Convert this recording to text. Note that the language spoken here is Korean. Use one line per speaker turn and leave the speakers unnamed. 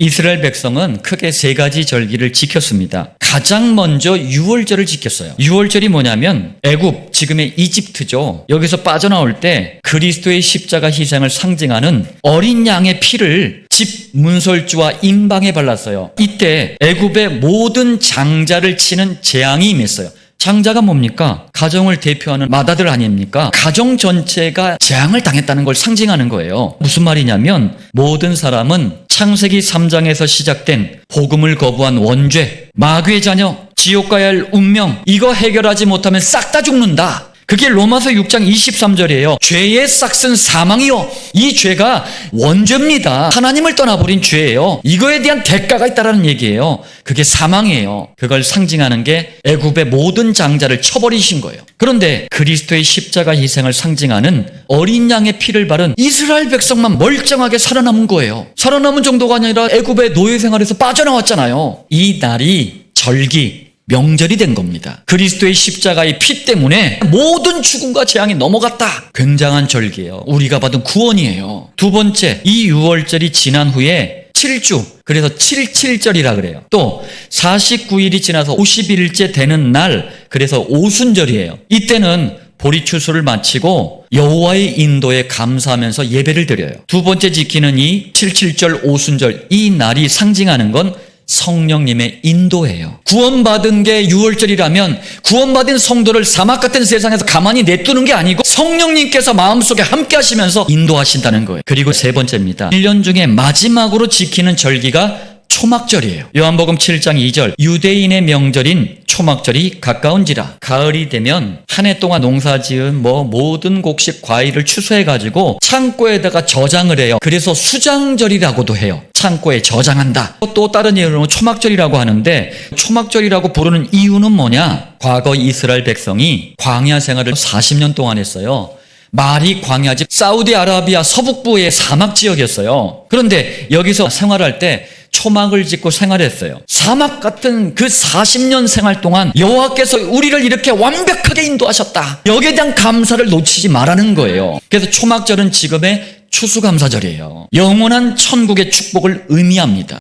이스라엘 백성은 크게 세 가지 절기를 지켰습니다. 가장 먼저 유월절을 지켰어요. 유월절이 뭐냐면 애굽 지금의 이집트죠. 여기서 빠져나올 때 그리스도의 십자가 희생을 상징하는 어린 양의 피를 집 문설주와 임방에 발랐어요. 이때 애굽의 모든 장자를 치는 재앙이 임했어요. 장자가 뭡니까? 가정을 대표하는 마다들 아닙니까? 가정 전체가 재앙을 당했다는 걸 상징하는 거예요. 무슨 말이냐면 모든 사람은 창세기 3장에서 시작된 복음을 거부한 원죄, 마귀의 자녀, 지옥 가야 할 운명 이거 해결하지 못하면 싹 다 죽는다. 그게 로마서 6장 23절이에요. 죄의 싹슨 사망이요. 이 죄가 원죄입니다. 하나님을 떠나버린 죄예요. 이거에 대한 대가가 있다라는 얘기예요. 그게 사망이에요. 그걸 상징하는 게 애굽의 모든 장자를 쳐버리신 거예요. 그런데 그리스도의 십자가 희생을 상징하는 어린 양의 피를 바른 이스라엘 백성만 멀쩡하게 살아남은 거예요. 살아남은 정도가 아니라 애굽의 노예 생활에서 빠져나왔잖아요. 이 날이 절기 명절이 된 겁니다. 그리스도의 십자가의 피 때문에 모든 죽음과 재앙이 넘어갔다. 굉장한 절기예요. 우리가 받은 구원이에요. 두 번째, 이 유월절이 지난 후에 7주, 그래서 77절이라 그래요. 또 49일이 지나서 50일째 되는 날, 그래서 오순절이에요. 이때는 보리추수를 마치고 여호와의 인도에 감사하면서 예배를 드려요. 두 번째 지키는 이 77절 오순절 이 날이 상징하는 건 성령님의 인도예요. 구원받은 게 6월절이라면 구원받은 성도를 사막 같은 세상에서 가만히 내두는 게 아니고 성령님께서 마음속에 함께 하시면서 인도하신다는 거예요. 그리고 세 번째입니다. 1년 중에 마지막으로 지키는 절기가 초막절이에요. 요한복음 7장 2절 유대인의 명절인 초막절이 가까운지라 가을이 되면 한 해 동안 농사 지은 뭐 모든 곡식 과일을 추수해 가지고 창고에다가 저장을 해요. 그래서 수장절이라고도 해요. 창고에 저장한다. 또 다른 이유로는 초막절이라고 하는데 초막절이라고 부르는 이유는 뭐냐? 과거 이스라엘 백성이 광야 생활을 40년 동안 했어요. 말이 광야지 사우디아라비아 서북부의 사막 지역이었어요. 그런데 여기서 생활할 때 초막을 짓고 생활했어요. 사막 같은 그 40년 생활 동안 여호와께서 우리를 이렇게 완벽하게 인도하셨다. 여기에 대한 감사를 놓치지 말라는 거예요. 그래서 초막절은 지금의 추수감사절이에요. 영원한 천국의 축복을 의미합니다.